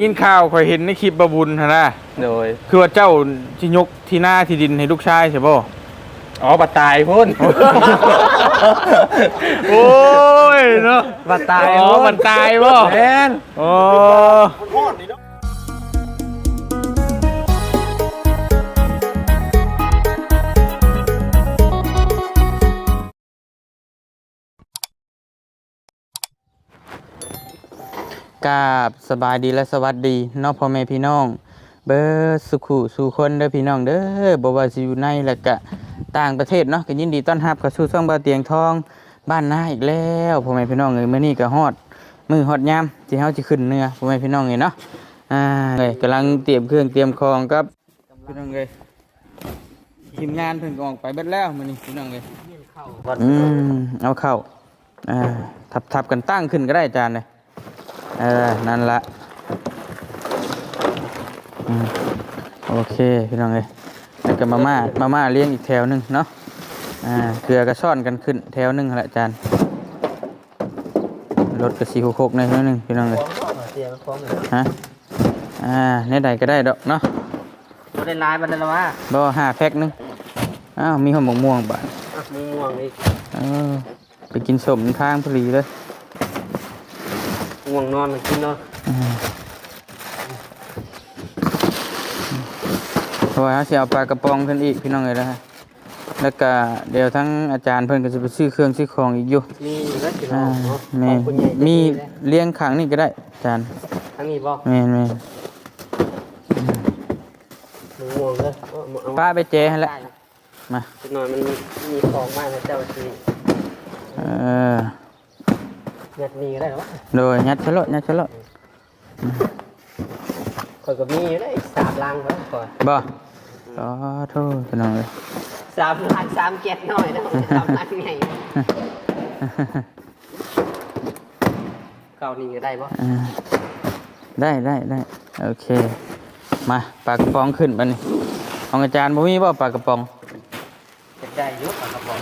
ยินข่าวข่อยเห็นในคลิปบะบุญหั่นนะโดยคือว่าเจ้าที่ยกที่หน้าที่ดินให้ลูกชายใช่ป่ะอ๋อบัดตายพุ่น โอ้ยเนาะบัดตายอ๋อพุ่มันตายป่ะแม่นโอ้ กราบสบายดีและสวัสดีเน้องพ่อแม่พี่น้อง เบอร์สุขุสู่คนเด้อพี่น้องเด้อบ่ว่าสิอยู่ในและก็ต่างประเทศเนาะก็ยินดีต้อนรับเข้าสู่ช่องบ่าวเตียงทองบ้านนาอีกแล้วพ่อแม่พี่น้องเอ้ยมื้อนี้ก็ฮอดมือฮอดยามที่เฮาสิขึ้นเนื้อพ่อแม่พี่น้องเอ้ยเนาะอ่าเอ้ยกำลังเตรียมเครื่องเตรียมของครับพี่น้องเอ้ยทีมงานเพิ่นก็ออกไปเบิดแล้วมื้อนี้พี่น้องเอ้ยอืมเอาเข้าอ่าทับๆกันตั้งขึ้นก็ได้อาจารย์เลย เออ นั่นละอืมโอเคพี่น้องเอ้ยแล้วก็มาม่ามาม่าเลี้ยงอีกแถวหนึงเนาะอ่าเกลือก็ซ่อนกันขึ้นแถวหนึงหั่นแหละอาจารย์รถกระสีโคกๆในแถวหนึงพี่น้องเอ้ยเสียงพร้อมเลยฮะอ่าในใดก็ได้ดอกเนาะบ่ได้ลายบัดนั้นละว่าบ่ห้าแพ็คหนึงอ้าวมีหอมม่วงๆบาดอะมึงม่วงอีกเออไปกินสมทางพอดีเลย ง่วงนอนมากินเนาะเพราะว่าเขาสิเอาปลากระป๋องขึ้นอีกพี่น้องเอ้ยนะฮะแล้วก็เดี๋ยวทั้งอาจารย์เพิ่นก็จะไปซื้อเครื่องซื้อของอีกอยู่มีแล้วสิอ่าเนาะเนาะแม่ขอบคุณใหญ่ใจดีมีเลยเลี้ยงขังนี่ก็ได้อาจารย์ทั้งนี้บ่แม่นแม่นมึงม่วงเด้อเอาเอาป้าไปเจให้แล้วมาจักหน่อยมันมีของมากนะเจ้าสิเออ ยัดนี่ก็ได้หรอวะโดยยัดชะโลดยัดชะโลดข่อยก็มีอยู่ได้สามลังไว้ก่อนบ่ขอโทษพี่น้องเลยสามลังสามเก็ดหน่อยนะสามลังไงเก้านี่ก็ได้บ่อ่าได้ได้ได้โอเค มาปลากระป๋องขึ้นบัดนี้ของอาจารย์บ่มีบ่ปลากระป๋องจะได้อยุบปากกระป๋อง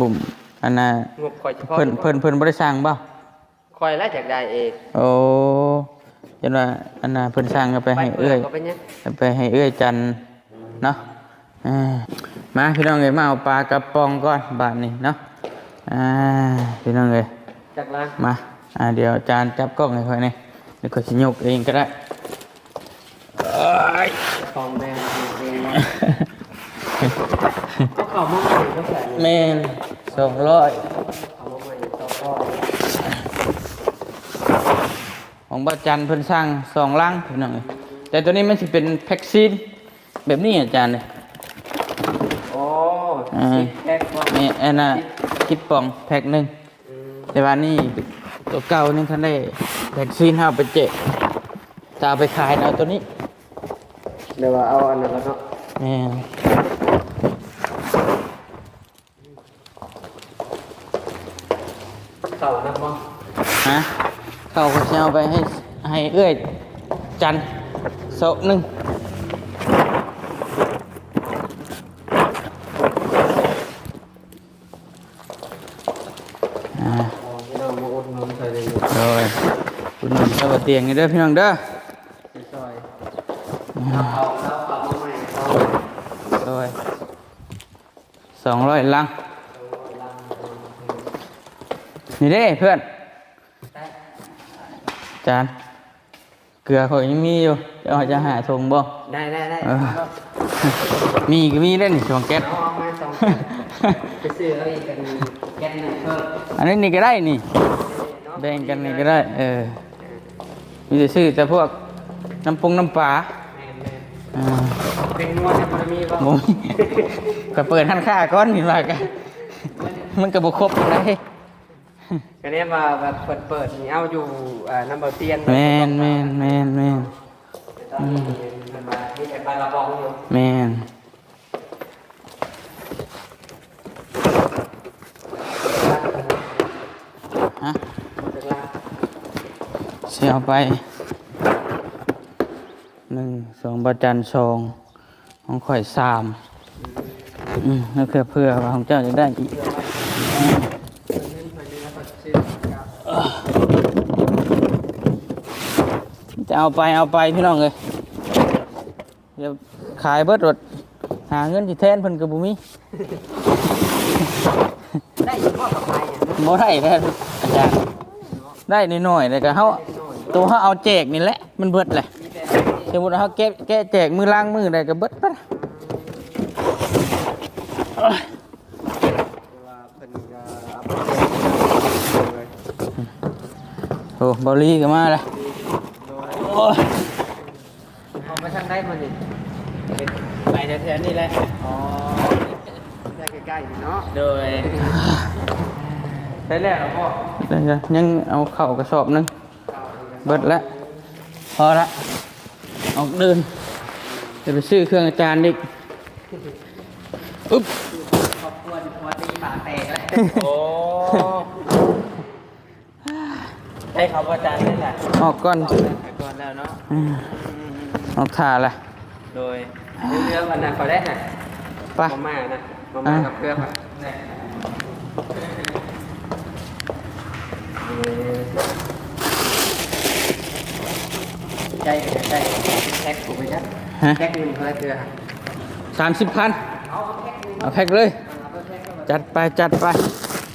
บุ่มอันน่ะงบข่อยเฉพาะเพิ่นเพิ่นเพิ่นบ่ได้สร้างบ่ ข่อยแล้วจากได้เองโอ้ยันว่าอันน่ะเพิ่นสร้างก็ไปให้เอื้อยก็ไปเนี่ยไปให้เอื้อยจันทร์เนาะอ่ามาพี่น้องเอ้ยมาเอาปลากระป๋องก่อนบาดนี้เนาะอ่าพี่น้องเอ้ยจากล้างมาอ่าเดี๋ยวอาจารย์จับกล้องให้ค่อยนี่เดี๋ยวก็สิยกเองก็ได้เอ้ยของแม่เองก็เขามาใหม่ก็ใส่แม่นสองร้อย เขามาใหม่ต่อพ่อ ของบาจันเพิ่นสร้างสองลังพี่น้องเอ้ยแต่ตัวนี้มันสิเป็นแพ็กซีนแบบนี้อาจารย์เลยโอ้อ่าสิบแพ็คบ่นี่อันน่ะคิดปองแพ็กหนึ่งอืมแต่ว่านี่ตัวเก่านี่ท่านได้แพ็กซีนห้าไปเจ็ดจะเอาไปขายเอาตัวนี้เดี๋ยวว่าเอาอันนั้นแล้วเนาะแม่น เก่านะบ่ ฮะเขาก็ จะเอาไปให้ให้เอื้อยจันโซะหนึ่งอ่าอ๋อพี่น้องมาอุดหนุนใส่เลยอยู่โดยคุณหนุ่มสวัสดีอย่างนี้เด้อพี่น้องเด้อซอยเอาเอาเอาเอามาใหม่เอาโดยสองร้อยลังนี่เด้เพื่อน จานเกลือเขายังมีอยู่เดี๋ยวเขาจะหาทงบ่ได้ได้ได้เออมีก็มีได้นี่ช่วงแก๊สเอาเอามาสองแผ่นไปซื้อเอาอีกกันแก๊สหนึ่งเพิ่มอันนี้นี่ก็ได้นี่แบ่งกันนี่ก็ได้ เออมีแต่ซื้อแต่พวกน้ำปรุงน้ำปลาแม่นแม่นอ่าเป็นนวดในบารมีป่ะบ่มีก็เปิดหันค่าก้อนนี่ว่ากันมันก็บ่ครบได้ ก็เนี่ยมาแบบเปิดเปิดๆนี่เอาอยู่อ่าน้ำเบาเตียนแม่นแม่นแม่นแม่นตอนนี้มันมาที่แต่ปลากระป๋องอยู่แม่นฮะจากล่างเสียเอาไปหนึ่งสองประจันสองของข่อยสามอืมแล้วเพื่อเพื่อว่าของเจ้าจะได้อีกจะ เอาไปเอาไปพี่น้องเลยเดี๋ยวขายเบิดรถหาเงินที่แทนเพิ่นกับบุมีได้ยินพ่อกับใครอะบ่ได้แท้อาจารย์ได้นิดหน่อยๆแต่ก็เฮาตัวเฮาเอาแจกนี่แหละ มันเบิดแหละมีแต่ที่สมมุติว่าเฮาแกะแกะแจกมือล้างมือได้ก็เบิดไปละว่าเป็นก็เอาไปเลยโอ้บอลลี่ก็มาแล้วโอ้ย เอาไปทางได้มันนี่ไปแถวๆนี่แหละอ๋อได้ใกล้ๆนี่เนาะโดยได้แล้วพ่อเดี๋ยวยังเอาเข่ากระสอบหนึงเบิดแล้วพอละออกเดินเดี๋ยวไปซื้อเครื่องอาจารย์อีกอุ๊บครอบครัวที่พอตีปากแตกแล้วโอ้ให้เขาอาจารย์ได้แหละออกก่อนก่อน แล้วเนาะอืมออกถ่าละโดยเรื่องวันนั้นเขาได้ฮะไปมาม่านะมาม่ากับเกลือป่ะใจใจแท็กถูกไหมจ๊ะฮะแท็กหนึ่งเท่าไรเกลือสามสิบพันเอาแท็กหนึ่งเอาแพ็คเลยเอาแท็กก็จัดไปจัดไป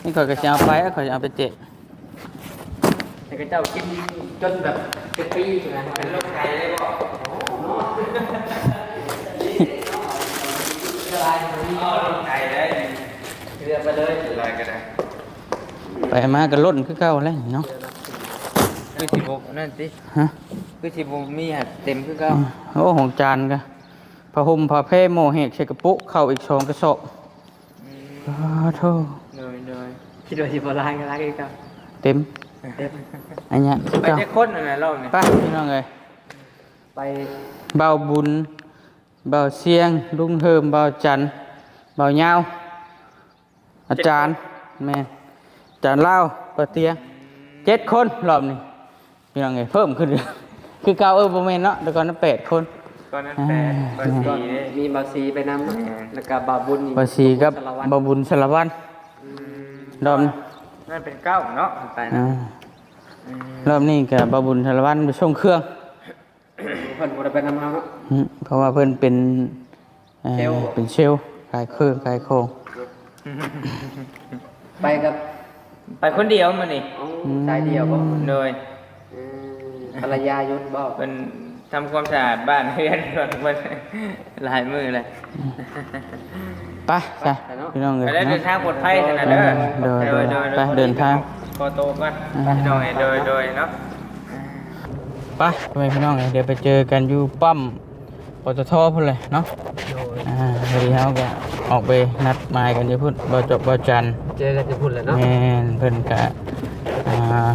นี่ข่อยก็จะเอาไปแล้วข่อยจะเอาไปเจ๊แต่ ก็เจ้ากินจนแบบเป็นปีใช่ไหมเป็นโรคไตเลยบอกเรือไปเลยลอยก็ได้ไปมาก็ล่นคือเก่าแล้วเนาะคือสิบนั่นสิฮะคือสิบมีหัดเต็มคือเก็โอ้ของจานกะผ้าห่มผ้าแพร่โมเหกใส่กระปุกเข้าอีกสองกระสอบอ้าวโธ่เลยเลยคิดว่าสิบล้านก็ล้านอีกครับเต็มเต็ม อันเนี้ยคือไปเก่าจะค้นอะไรรอบนี้ไปพี่น้องเอ้ยไปเบาบุญเบาเสียงลุงเฮิมเบาจันทร์เบาเงาวอาจารย์แม่นอาจารย์เล่าปะเตียงเจ็ดคนรอบนี้พี่น้องเอ้ยเพิ่มขึ้นคือเก่าเออประมาณเนาะแต่ก่อนนั้นแปดคนก่อนนั้นอ่าแปดบาซีมีบาซีไปนำแล้วก็บาบุญอีกบาสีกับสารวัตรบาบุญสารวันรอบนี้ นั่นเป็นเก้าเนาะไปนะอ่ารอบนี้กับบาบุญสารวันไปส่งเครื่องเพิ่นบ่ได้ไปนำเฮาเนาะอืมเพราะว่าเพิ่นเป็นเอ่อเชลล์เป็นเชลล์ขายเครื่องขายของไปกับไปคนเดียวมานี่อ๋อชายเดียวบ่โดยอืมภรรยายุทธบ่เป็นทำความสะอาดบ้านเพื่อนก่อนมันหลายมือเลย ไปจ้ะพี่น้องเลยไปแล้วเดินทางปลอดภัยขนาดเด้อเดินเดินไปเดินทางคอโตก่อนโดยโดยโดยเนาะไปไปพี่น้องเลยเดี๋ยวไปเจอกันอยู่ปั๊มปตทพุ่นเลยเนาะอ่าพอดีเขาก็ออกไปนัดหมายกันอยู่พุ่นบ่จบบ่จันทร์เจอกันจะพูดแล้วเนาะแม่นเพิ่นก็อ่า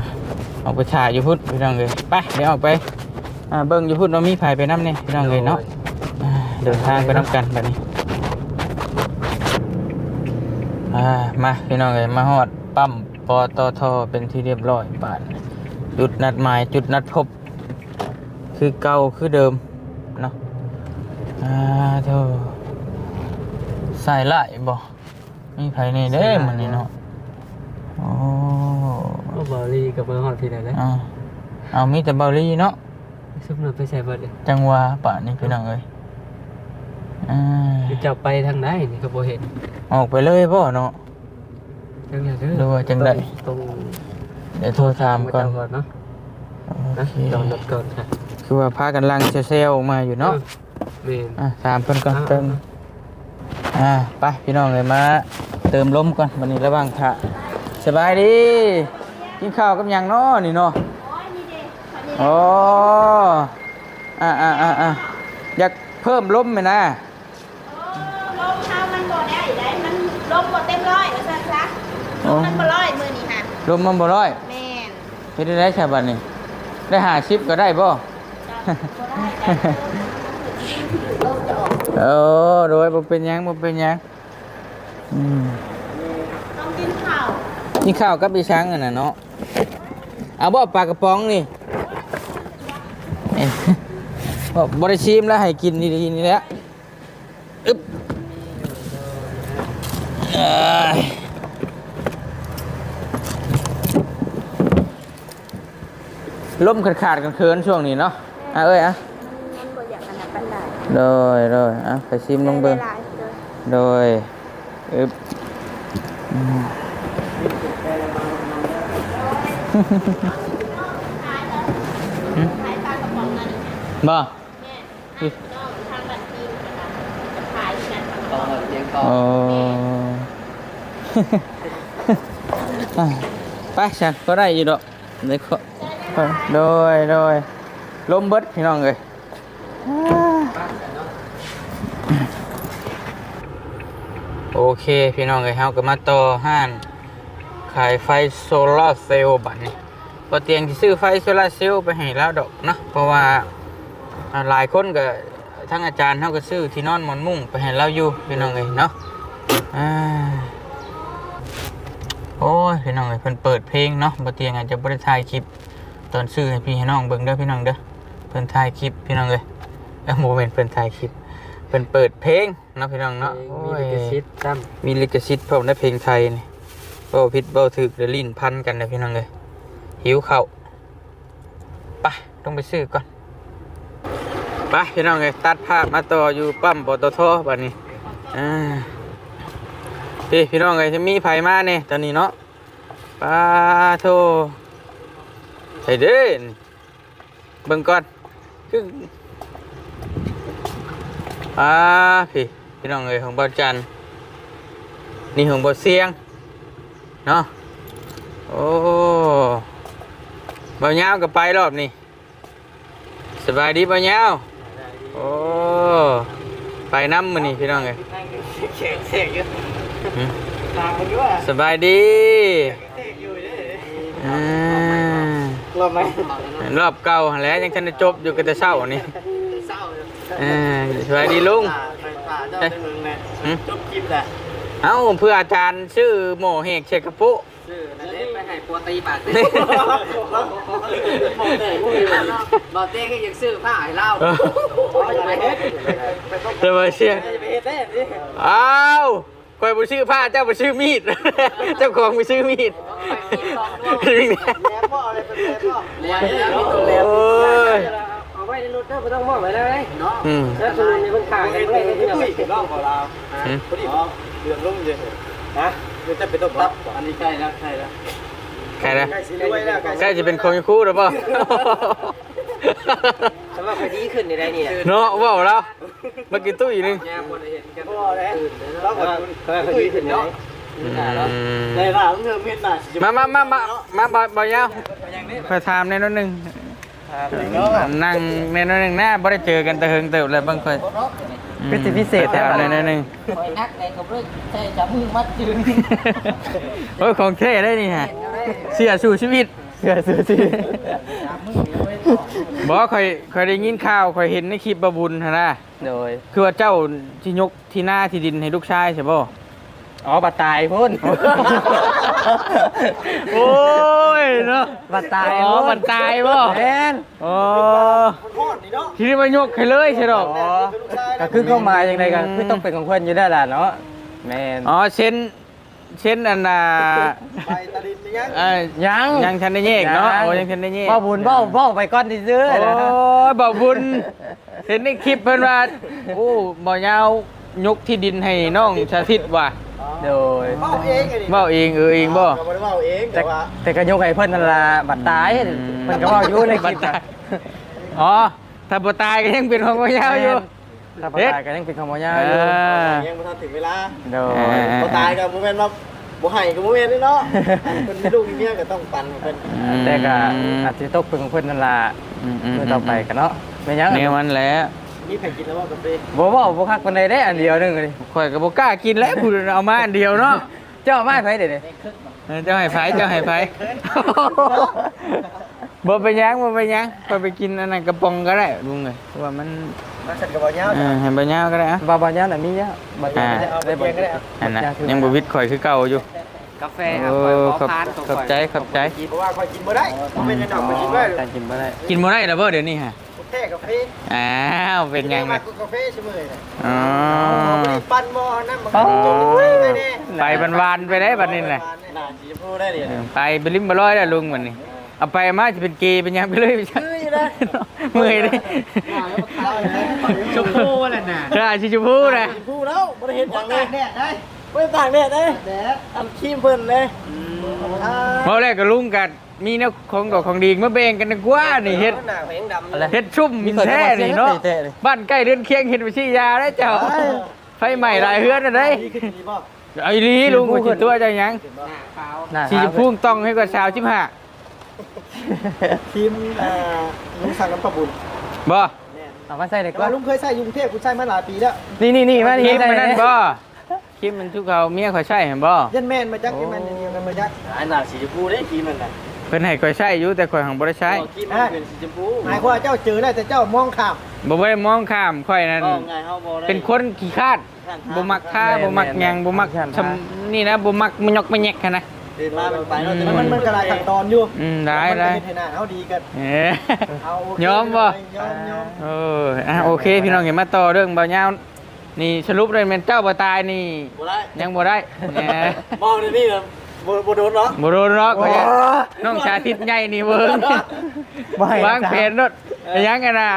ออกไปถ่ายอยู่พุ่นพี่น้องเลยไปเดี๋ยวออกไปอ่าเบิ่งอยู่พุ่นว่ามีไผไปนำเนี่ยพี่น้องเลยเนาะอ่าเดินทางไปนํกันบัดนี้ อ่ามาพี่น้องเลยมาฮอดปั๊มปตทเป็นที่เรียบร้อยบาดนี้จุดนัดหมายจุดนัดพบ คือเก่าคือเดิมเนาะอ่าเธอใส่ไล่บ่มีไผในเด้มันนี่เนาะโอ้ก็บอลีกับเบอร์ฮอดที่ไหนเลยเอาเอามีแต่เบาลี่เนาะซุปน่ะไปใส่เบิดเลยจังหวะป่ะนี่พี่น้องเอ้ยอ่าคือจะไปทางไหนนี่ก็บ่เห็น ออกไปเลยบ่เนาะจังได๋เด้อดูว่าจังใดตรงเดี๋ยวโทรถามก่อนก่อน เนาะโอนะเค จอดรถก่อนค่ะคือว่าพากันลังเซลล์มาอยู่เนาะแม่นอะถามเพิ่นก่อนเติมอ่าไปพี่น้องเลยมาเติมลมก่อนวันนี้ระหว่างทะสบายดีกินข้าวกับหยังเนาะนี่เนาะโอ้อ่าอ่าอ่าอ่าอยากเพิ่มลมไหมนะ ลมเท้ามันบ่ได้ได้มันลมบ่เต็มร้อยว่าซั่นซะลมมันบ่ร้อยมื้อนี้ค่ะ ลมมันบ่ร้อยแม่นเฮ็ดได้ได้ใช่บัดนี้ ได้หาชิปก็ได้บ่บ่ได้ได้ลมจะออกเออโดยบ่เป็นหยังบ่เป็นหยังอืมต้องกินข้าวนี่ข้าวกับอีช้างอะน่ะเนาะเอาบ่ปลากระป๋องนี่เอ้ยบ่บ่ได้ชิมแล้วให้กินดีๆนี่แหละอึ๊บเอ้ย ลมขาดๆกันเคินๆช่วงนี้เนาะแอะเอ้ยอะมันบ่อยากอันนั้นปานใดโดยโดยอะไปชิมลงเบิ่งหลายๆเด้อโดยอึบอืมขายปลากระป๋องนั่นนี่บ่แม่น้องทางบัญชีนะคะจะขายที่นั่นปลากระต้ป๋อองงแบบเลี้ยงต่อโอ้ อะไปฉันก็ได้อยู่ดอกเดี๋ยวขอ โดยโดยลมเบิดพี่น้องเลยโอเคพี่น้องเลยเฮาก็มาต่อห้านขายไฟโซลาเซลล์บัดนี้พอเตียงที่ซื้อไฟโซลาเซลล์ไปให้แล้วดอกเนาะเพราะว่าหลายคนก็ทั้งอาจารย์เฮาก็ซื้อที่นอนหมอนมุ้งไปให้เราอยู่พี่น้องเลยเนาะโอ้ยพี่น้องเอ้ยเพิ่นเปิดเพลงเนาะบ่เตียงอาจจะบ่ได้ถ่ายคลิป ตอนซื้อให้พี่ให้น้องเบิ่งเด้อพี่น้องเด้อเพิ่นถ่ายคลิปพี่น้องเอ้ยเอ้าโมเมนต์เพิ่นถ่ายคลิปเพิ่นเปิดเพลงเนาะพี่น้องเนาะโอ้มียลิขสิทธิ์จ้มีลิขสิทธิ์พร้อมในเพลงไทยนี่บ่ผิดบ่ถูกเดี๋ยวลิ้นพันกันนะพี่น้องเอ้ยหิวข้าวไปต้องไปซื้อก่อนไปพี่น้องเอ้ยตัดภาพมาต่ออยู่ปั๊มปตทบัดนี้อ่าพี่พี่น้องเอ้ยจะมีไผมาเนี่ยตอนนี้เนาะปลาโท ใส่เด่นเบิ่งก่อนคืออ่าพี่พี่น้องเอ้ยของบ่าวจันทร์นี่ของบ่าวเสียงเนาะโอ้บ่าวยาวก็ไปรอบนี้สบายดีบ่าวยาวโอ้ไปน้ำมื้อนี้พี่น้องเอ้ยำเช็คเช็คอยู่หืมตามมันอยู่อะสบายดีเช็คอยู่เด้อ่า รอบไหมรอบเก่าหั่นแหล้วยังทันได้จบอยู่กันแต่เช้านี่เศร้าเลยอ่าสบายดีลุงไปป่าเจ้าในเมืองนะหืมจบคลิปแหละเอ้าเพื่ออาจารย์ชื่อโมเฮกเชกกะปุซื้อนั่นเองไปให้ปัวตีปากเต้บอเต้ก็ยังซื้อผ้าให้เราเออจะไปเฮ็ดจะมาเชียร์จะไปเฮ็ดได้ดิอ้าว คอยไปชื่อผ้าเจ้าไปชื่อมีด เจ้าของไปชื่อมีดแหลมบ่ออะไรเป็นแหลมบ่แหลมแล้วมีตัวแหลมโอ้ยเอาไว้ในรถเด้อบ่ต้องมอบไว้เลยเนาะแล้วคือมีคนข้างกันด้วยที่เราไปร้องของเราอืมพอดีเดือดรุ่งเยอะฮะเดี๋ยวจะเป็นต้มตับอันนี้ใกล้แล้วใกล้แล้วใครนะใกล้แล้วใกล้จะเป็นคนคู่หรือเปล่า แต่ว่าคดีขึ้นในไรนี่เนาะว่าแล้วเมื่อกี้ตู้อีกนึงแง่คนเห็นกันบ่แล้วแล้วก็คดีขึ้นเนาะอืมในร้านเงินเม็ดน่ะมามามามามาบ่บ่ยาวขอถามในนิดนึงนั่งในนิดนึงหน้าบ่ได้เจอกันแต่เฮิงเติบเลยบางคนพิเศษพิเศษถามในนิดนึง คอยนักในกับเรื่องใช่จะมือมัดยืน โอ้ยของเท่ได้นี่ฮะเสียสู่ชีวิต เสียสู่ชีวิตบอกคอยคอยได้ยินข่าวคอยเห็นในคลิปบะบุญหั่นนะโดยคือว่าเจ้าที่ยกที่หน้าที่ดินให้ลูกชายใช่ป่ะอ๋อบัตรตายพุ่นโอ้ยเนาะบัตรตายอ๋อบัตรตายบ่แมนอ๋อทีนี้มายกให้เลยใช่หรออ๋อก็คือเข้ามาอย่างไรกันคือต้องเป็นของเพื่อนอยู่ได้แหละเนาะแมนอ๋อเช่น เช่นอันน่ะไปตะลินยังเอ้ยยังยังทันได้แยกเนาะโอ้ยังทันได้แยก บ่บุญบ่บ่ไปก้อนที่ซื้อโอ้นะยบ่บุญ เห็นในคลิปเพิ่นว่าโอ้บ่ยาวยกที่ดินให้น้องชาทิตว่ะโดยเมาเองไงดิเว้าเองเออเองบ่ เราไม่ได้เมาเองแต่แต่ว่าแต่ก็ยกให้เพิ่นนั่นล่ะบัตรตายเพิ่นก็เว้าอยู่ในคลิปบัตรตาย อ๋อ ถ้าบ่ตายก็ยังเป็นของบ่ยาวอยู่ ถ้าบ่ตายก็ยังเป็นของบ่ยาวเออยู่อยังไม่ทันถึงเวลาโดเอยอพอตายกับโมเมนต์ว่า บ่ให้กับโมเมนต์นี่เนาะเป็นมีลูกมีเมียก็ต้องปันให้เป็นแต่ก็อาจจะตกเป็นของเพิ่นนั่นล่ะอืมมื้อต่อไปกันเนาะแม่นยังแนวมันแหละมีแผ่นกินแล้วว่ากาแฟบ่เว้าบ่คักปานใดได้อันเดียวหนึงเลยข่อยก็บ่กล้ากินแล้วพูดเอามาอันเดียวเนาะเจ้าเอามาให้ไผเด้นี่เออเจ้าให้ไผเจ้าให้ไผบ่ไปนหยังบ่ไปนหยังข่อยไปกินอันนั้นกระป๋องก็ได้ลุงเอ้ยเพราะว่ามัน มาฉันกับบ่ยาวเออให้บ่ยาวก็ได้อะบ่บ่ยาวน่ะมียะบ่อ่าเอาไปเพียงก็ได้เอาอันน่ะยังบ่วิดข่อยคือเก่าอยู่ กาแฟโอ้ขอบขอบใจขอบใจ เพราะว่าคอยกินบ่ได้บ่เป็นยังดอกมากินได้การกินบ่ได้กินบ่ได้แล้วบ่เดี๋ยวนี้ฮะแค่กาแฟอ้าวเป็นยังไงมากกาแฟเสมอเลยอ๋อปั้นหม้อน้ำมันจมไปแน่ไปบานๆไปได้บัดนี้น่ะน่าสิพูดได้ดิเออไปไปลิ้มบ่ร้อยแล้วลุงมันนี่เอาไปมาจะเป็นเกย์เป็นหยังไปเลยไปจ้ะคือ อยู่ได้นะเมื่อยดิชมพู่แหละน่ะกระดาษชิชมพูนะพูแล้วบ่ได้เห็นหยังเลยแดดได้บ่ได้ตากแดดเด้แดดอันครีมเพิ่นเลยอ่าเพราะแรกก็ลุงกัดมีแนวของดอกของดีมาแบ่งกันดีกว่านี่เฮ็ดหน้าแผงดำอะไรเฮ็ดชุ่มมินแท้นี่เนาะบ้านใกล้เรือนเคียงเฮ็ดไปชี้ยาได้เจ้าไฟใหม่หลายเฮือนน่ะเด้ดีขึ้นดีบ่ไอ้ลีลุงก็สิตัวเจ้าหยังหน้าขาวสีชมพูต้องให้กว่าชาว15ค รีมอ่าลุงสั่งน้ำปลาบุญบ่เอามาใส่เลยแต่ก็ว่าลุงเคยใช้อยกรุงเทพกูใช้มาหลายปีแล้วนี่นี่นี่มาคนี่ลิปใส่มันเลนั่นยบ่คลิปมันทุกเขาเมียเขาใช้เห็นบ่ยันแม่นมาจักยันแม่นเดียวกันมาจัก อันน่ะสีชมพูได้ครีมนั่นน่ะเพิ่นให้ข่อยใช้อยู่แต่ข่อยหังบ่ได้ใช้ครีมมันเป็นสีชมพูหมายความว่าเจ้าเจอได้แต่เจ้ามองข้ามบ่ได้มองข้ามข่อยนั่นก็ไงเฮาบ่ได้เป็นคนขี้คร้าดบ่มักท่าบ่มักหยังบ่มักทำนี่นะบ่มักมันยกมันแยกหั้นนะ เดินมามันไปเนาะแต่มันมันก็หลายขั้นตอนอยู่อืมได้ได้มันเฮ็ให้หน้าเฮาดีกันเอ้ยเอายอมบ่ยอมยอมเอออะโอเค พี่น้องเห็นมาต่อเรื่องบ่ยาวนี่สรุปเลยแม่นเจ้าบ่ตายนี่ยังบ่ได้มมองในนี่นะบ่บ่โดนเนาะบโดนร็อกน้องชาติดใหญ่นี่เบิ่งบ่ให้วางแผนรถยังกันะ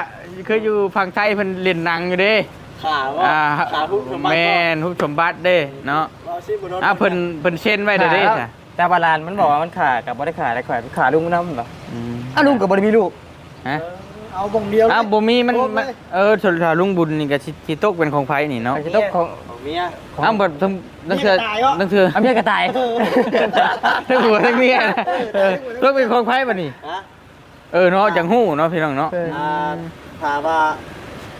เคยอยู่ฝั่งไทยเพิ่นเล่นหนังอยู่เด้ขาว่าขาผู้สมบัติแม่นฮุบสมบัติเด้เนาะเราสิบ่โดนอะเพิ่นเพิ่นเซ็นไว้เด้อเด้จ้ะ แต่บาลานมันบอกว่ามันขากับบ่ได้ขาได้ขาขาลุงนำเหรออืมอ้าวลุงก็บ่ได้มีลูกฮะเอาวงเดียวอ้าวบ่มีมันโอ้มันเออส่วนถ้าลุงบุญนี่ก็สิสิตกเป็นของไผนี่เนาะไอ้ที่ต้องของ ของเมียอ้าวบ่ทั้งทั้งเทื่อเมียตายเหรอทั้งเทื่ออเมียกระต่ายทั้งหัวทั้งเมียนะเออตกเป็นของไผบัดนี้ ฮะเออเนาะจังฮู้เนาะพี่น้องเนาะ อ่าถามว่า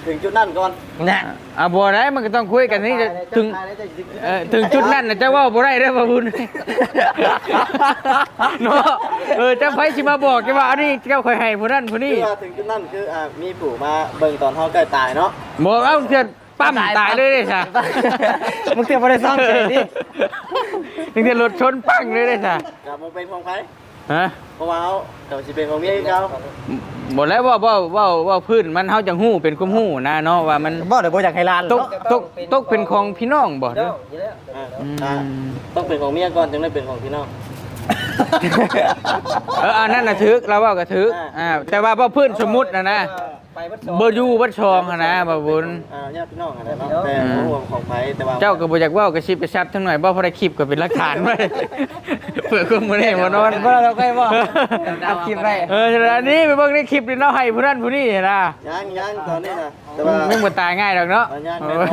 ถึงจุดนั้นก่อนน่ะอะบ่ได้มันก็ต้องคุยกันนี่จะถึงเอ่อถึงจุดนั้นน่ะเจ้าเว่าบ่ได้เด้อบ่บุญเนาะเออเจ้าไผสิมาบอกจะว่าอันนี้เจ้าค่อยให้ผู้นั้นผู้คืนี้อว่าถึงจุดนั้นคืออ่ามีผู้มาเบิ่งตอนเฮาใกล้ตายเนาะบอกเอาเถื่อนปั๊มตายเลยเด้ซะมึงเตรียมบ่ได้ซ่อมใจดิถึงจะรถชนปังเลยเด้ซะกลับมาเป็นของไผ ฮะเพราะว่าเฮาเจ้าสิเป็นของเมียคือเก่าบ่แล้วว่าว่าว่าว่าพื้นมันเฮาจังฮู้เป็นความฮู้นะเนาะว่ามันบ่ได้บ่อยากให้ลานตกตกตกเป็นของพี่น้องบ่เด้อ อ่าอือ่ามต้องเป็นของเมียก่อนจึงได้เป็นของพี่น้อง เอออันนั้นน่ะถึกเราเว้าก็ถึกอ่าอ่าแต่ว่าว่าพื้นสมมุติน่ะนะ ไปวัดบ่อยู่บ่ชองหั้นนะบ่บุญ อ่าญาติพี่น้องอะไรเนาะแต่บ่ห่วงของไผแต่ว่าเจ้าก็บ่อยากเว้ากระชิบกระชับทั้งหน่อยบ่พอได้คลิปก็เป็นหลักฐานไว้ เผื่อคนบ่ได้บ่นอนบ่เราใกล้บ่เอาคลิปไว้เอออันนี้ไปเบิ่งในคลิปนี่เนาะให้ผู้นั้นผู้นี้นะ ยังยังตอนนี้นะแต่ว่าไม่บ่ตายง่ายดอกเนาะตอนยังโอไม่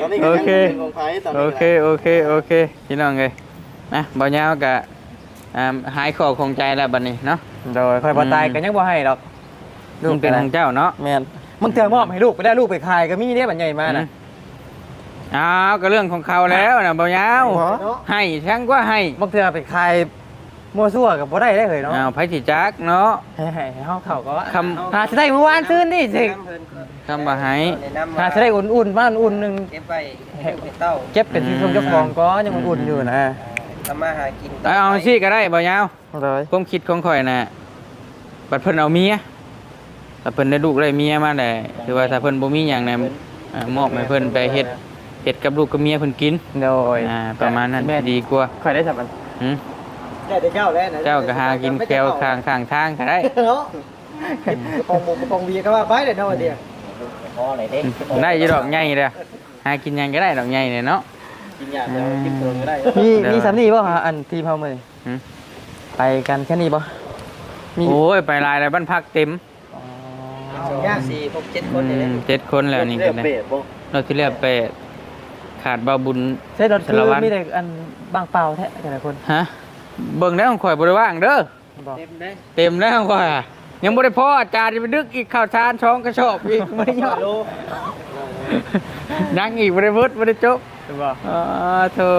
ตอนนี้ก็โอยังเค เป็นของไผตอนนี้โอเค โอเค โอเค พี่น้องเอ้ยนะบ่ยาวก็อ่าหายข้อคงใจแล้วบัดนี้เนาะ โดยค่อยบ่ตายก็ยังบ่ให้ดอก มันเป็นของเจ้าเนาะแม่นมึงเตือนมอบให้ลูกไปได้ลูกไปขายก็มีเด้บัดใหญ่มาน่ะอ้าวก็เรื่องของเขาแล้วนะบ่ยาวหัวเนาะให้ช่างก็ให้บางเทื่อไปขายมั่วซั่วก็บ่ได้ได้เลยเนาะอ้าวไผสิจักเนาะให้ให้ให้เฮาเข้าก็ว่าคำหาสิได้เมื่อวานซื้อนี่สิคำว่าให้หาสิได้อุ่นๆบ้านอุ่นหนึงเก็บไปให้ลูกให้เต้าเก็บเป็นที่ทรงเจ้าของก็ยังอุ่นๆอยู่นะทำมาหากินเอาเอาซี่ก็ได้บ่ยาวเลยความคิดของข่อยน่ะบัดเพิ่นเอาเมีย ถ้าเพิ่นได้ลูกได้เมียมาได้คือว่าถ้าเพิ่นบ่มีหยังน่ะอ่ามอบให้เพิ่นไปเฮ็ดเฮ็ดกับลูกกับเมียเพิ่นกินโดยอ่าประมาณนั้นดีกว่าค่อยได้สับมันหึได้แต่เจ้าแล้วนะเจ้าก็หากินแควข้างข้างทางก็ได้เนาะกระปองหมูกระปองเบียร์ก็ว่าไปเลยเนาะวันเดียวพออะไรเด้ได้อยู่ดอกใหญ่เด้อหากินหยังก็ได้ดอกใหญ่เนี่ยเนาะกินยาเดียวกินเพิ่มก็ได้มีเดี๋ยวมีสำนีบ่ฮะอันทีมเฮามื้อนี้หึไปกันแค่นี้บ่มีโอ้ยไปหลายแล้วบ้านพักเต็ม สองสี่หกเจ็ดคอืนเลยมเจ็ดคนแล้วนี่เรีกัยนกนะเบสบ่เราที่เรียกไปดขาดบาบุญใช่รถคืสารอวัตรมีแต่อันบางเปล่าแท้แต่ละคนฮะเบิ่งได้ของข่อยบ่ได้ว่างเด้อบอกเต็มเลยเต็มแล้วของข่อยอะยังบ่ได้พออาจารย์จะไปดึกอีกข้าวสารช่องกระสอบอีกไม่ได้ยอดโลยังอีกบ่ได้เบิดบ่ได้จบบ่อ๋อโธ่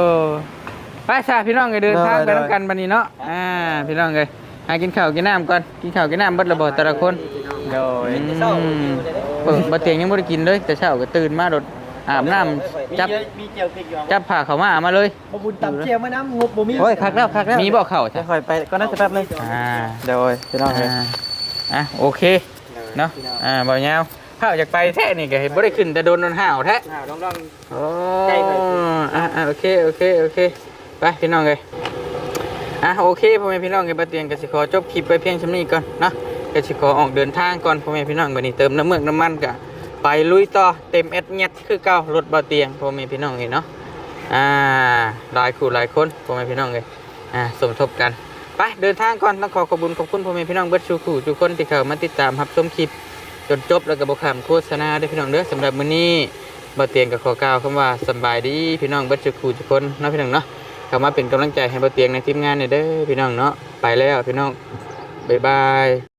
ไปซะพี่น้องเอ้ยเดินทางไปนํกันบัดนี้เนาะอ่าพี่น้องเอ้ยหากินข้าวกินน้ำก่อนกินข้าวกินน้ำเบิดระเบิดแต่ละคน โดยเศร้าอยู่เลยเปิดบ่เตียงยังบ่ได้กินเลยแต่เช้าก็ตื่นมาโดดอาบน้ำจับมีเจียวพริกอยู่จับผ้าเข้าวมามาเลยบ่บุญตำเจียวมาน้ำงบบ่มีโอ้ยคักแล้วคักแล้วมีบ่เข้าจะจ้ะค่อยไปก็น่าจะแป๊บนึงอ่าโดยพี่น้องเอ้ยอ่าอะโอเคเนาะอ่าบ่ยาวข้าวอยากไปแท้นี่ก็เห็นบ่ได้ขึ้นแต่โดนโดนห่าวแท้อ้าวลองโอ้ใกล้ไปอ่าอ่าโอเคโอเคโอเคไปพี่น้องเอ้ยอะโอเคพ่อแม่พี่น้องเอ้ยบ่เตียงก็สิขอจบคลิปไปเพียงเท่านี้ก่อนเนาะ ก็สิขอออกเดินทางก่อนพ่อแม่พี่น้องบัดนี้เติมน้ำเมือกน้ำมันก็ไปลุยต่อเต็มเอ็ดเน็ตคือเก่ารถเบาเตียงพ่อแม่พี่น้องเอ้ยเนาะอ่าหลายคู่หลายคนพ่อแม่พี่น้องเอ้ยอ่าสมทบกันไปเดินทางก่อนต้องขอขอบคุญขอบคุณพ่อแม่พี่น้องเบิดชูคู่ทุกคนที่เข้ามาติดตามรับชมคลิปจนจบแล้วก็บ่ขามโฆษณาด้อพี่น้องเด้อสำหรับมื้อนี้บ่เตียงก็ขอกล่าวคำว่าสบายดีพี่น้องเบิดทุกคู่ทุกคนเนาะพี่น้องเนาะเข้ามาเป็นกำลังใจให้บ่เตียงในทีมงานเนี่เด้อพี่น้องเนาะไปแล้วพี่น้องบ๊ายบาย